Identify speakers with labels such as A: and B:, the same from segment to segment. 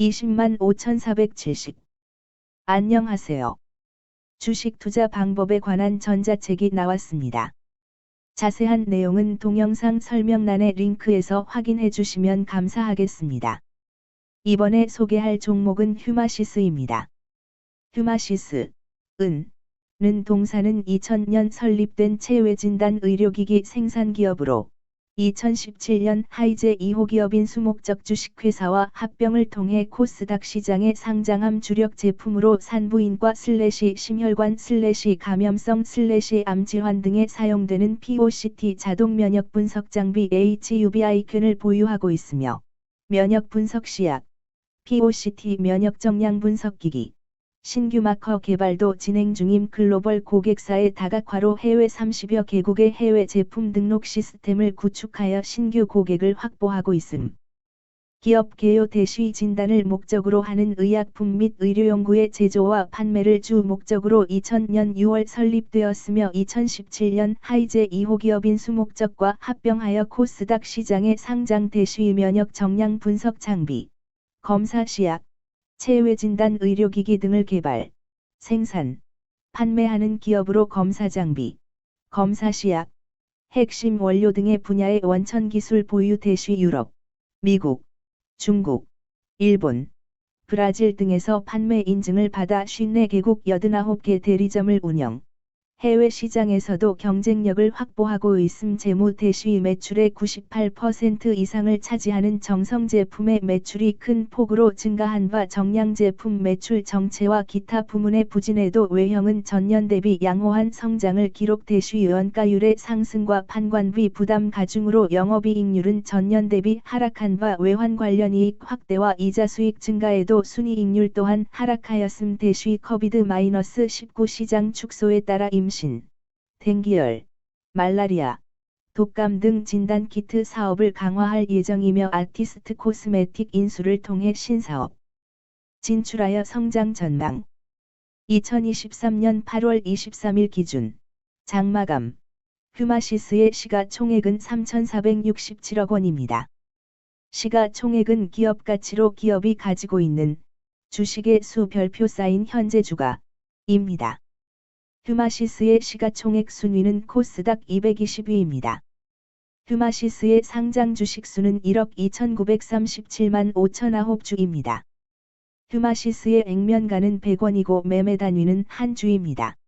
A: 20만 5,470. 안녕하세요. 주식 투자 방법에 관한 전자책이 나왔습니다. 자세한 내용은 동영상 설명란의 링크에서 확인해 주시면 감사하겠습니다. 이번에 소개할 종목은 휴마시스입니다. 휴마시스, 은, 는 동사는 2000년 설립된 체외진단 의료기기 생산기업으로 2017년 하이제 2호 기업인 수목적 주식회사와 합병을 통해 코스닥 시장에 상장함 주력 제품으로 산부인과 슬래시 심혈관 슬래시 감염성 슬래시 암질환 등에 사용되는 POCT 자동 면역 분석 장비 HUBI균을 보유하고 있으며 면역 분석 시약, POCT 면역 정량 분석기기, 신규 마커 개발도 진행 중임 글로벌 고객사의 다각화로 해외 30여 개국의 해외 제품 등록 시스템을 구축하여 신규 고객을 확보하고 있음. 기업 개요 대시 진단을 목적으로 하는 의약품 및 의료용구의 제조와 판매를 주 목적으로 2000년 6월 설립되었으며 2017년 하이제 2호 기업인 수목적과 합병하여 코스닥 시장에 상장 대시 면역 정량 분석 장비, 검사 시약, 체외진단 의료기기 등을 개발, 생산, 판매하는 기업으로 검사 장비, 검사 시약, 핵심 원료 등의 분야의 원천 기술 보유 대시 유럽, 미국, 중국, 일본, 브라질 등에서 판매 인증을 받아 54개국 89개 대리점을 운영, 해외 시장에서도 경쟁력을 확보하고 있음 재무 대시 매출의 98% 이상을 차지하는 정성 제품의 매출이 큰 폭으로 증가한 바 정량 제품 매출 정체와 기타 부문의 부진에도 외형은 전년 대비 양호한 성장을 기록 대시 원가율의 상승과 판관비 부담 가중으로 영업이익률은 전년 대비 하락한 바 외환 관련 이익 확대와 이자 수익 증가에도 순이익률 또한 하락하였음 대시 커비드-19 시장 축소에 따라 임시 임신, 댕기열, 말라리아, 독감 등 진단 키트 사업을 강화할 예정이며 아티스트 코스메틱 인수를 통해 신사업 진출하여 성장 전망 2023년 8월 23일 기준 장마감 휴마시스의 시가총액은 3,467억 원입니다. 시가총액은 기업 가치로 기업이 가지고 있는 주식의 수 별표 쌓인 현재 주가입니다. 휴마시스의 시가총액 순위는 코스닥 220위입니다. 휴마시스의 상장 주식 수는 1억 2,937만 5천아홉 주입니다. 휴마시스의 액면가는 100원이고 매매 단위는 한 주입니다.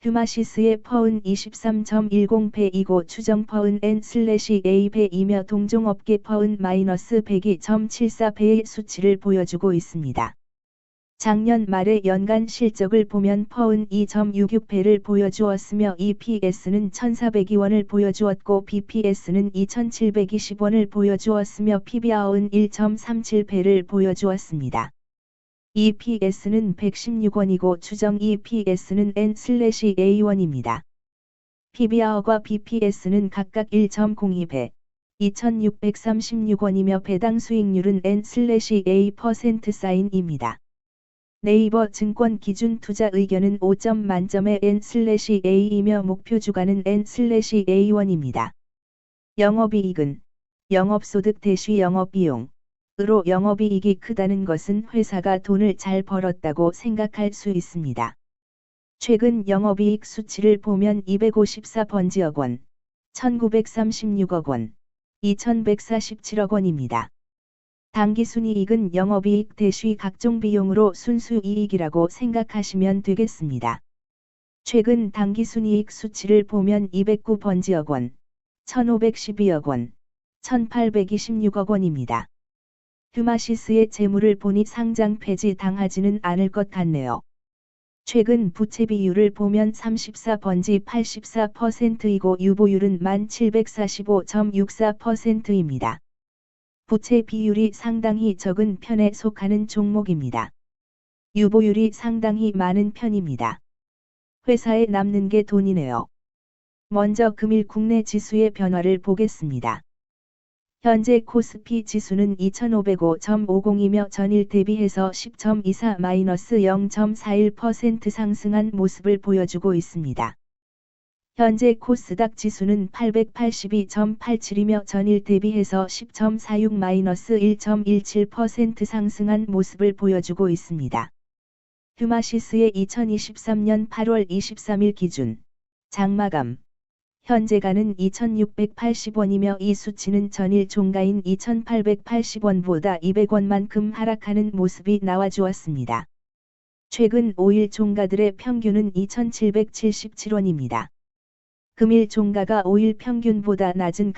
A: 휴마시스의 퍼은 23.10배이고 추정 퍼은 N/A배이며 동종업계 퍼은 마이너스 102.74배의 수치를 보여주고 있습니다. 작년 말의 연간 실적을 보면 퍼은 2.66배를 보여주었으며 EPS는 1,402원을 보여주었고 BPS는 2,720원을 보여주었으며 PBR은 1.37배를 보여주었습니다. EPS는 116원이고 추정 EPS는 N/A1입니다. PBR과 BPS는 각각 1.02배, 2,636원이며 배당 수익률은 N/A% 사인입니다. 네이버 증권 기준 투자 의견은 5점 만점의 N/A이며 목표 주가는 N/A1입니다. 영업이익은 영업소득 대시 영업비용 으로 영업이익이 크다는 것은 회사가 돈을 잘 벌었다고 생각할 수 있습니다. 최근 영업이익 수치를 보면 254번지억 원, 1936억 원, 2147억 원입니다. 당기순이익은 영업이익 대시 각종 비용으로 순수이익이라고 생각하시면 되겠습니다. 최근 당기순이익 수치를 보면 209번지억 원, 1512억 원, 1826억 원입니다. 휴마시스의 재물을 보니 상장 폐지 당하지는 않을 것 같네요. 최근 부채 비율을 보면 34번지 84%이고 유보율은 1745.64%입니다. 부채 비율이 상당히 적은 편에 속하는 종목입니다. 유보율이 상당히 많은 편입니다. 회사에 남는 게 돈이네요. 먼저 금일 국내 지수의 변화를 보겠습니다. 현재 코스피 지수는 2505.50이며 전일 대비해서 10.24-0.41% 상승한 모습을 보여주고 있습니다. 현재 코스닥 지수는 882.87이며 전일 대비해서 10.46-1.17% 상승한 모습을 보여주고 있습니다. 휴마시스의 2023년 8월 23일 기준 장마감 현재가는 2,680원이며 이 수치는 전일 종가인 2,880원보다 200원만큼 하락하는 모습이 나와주었습니다. 최근 5일 종가들의 평균은 2,777원입니다. 금일 종가가 5일 평균보다 낮은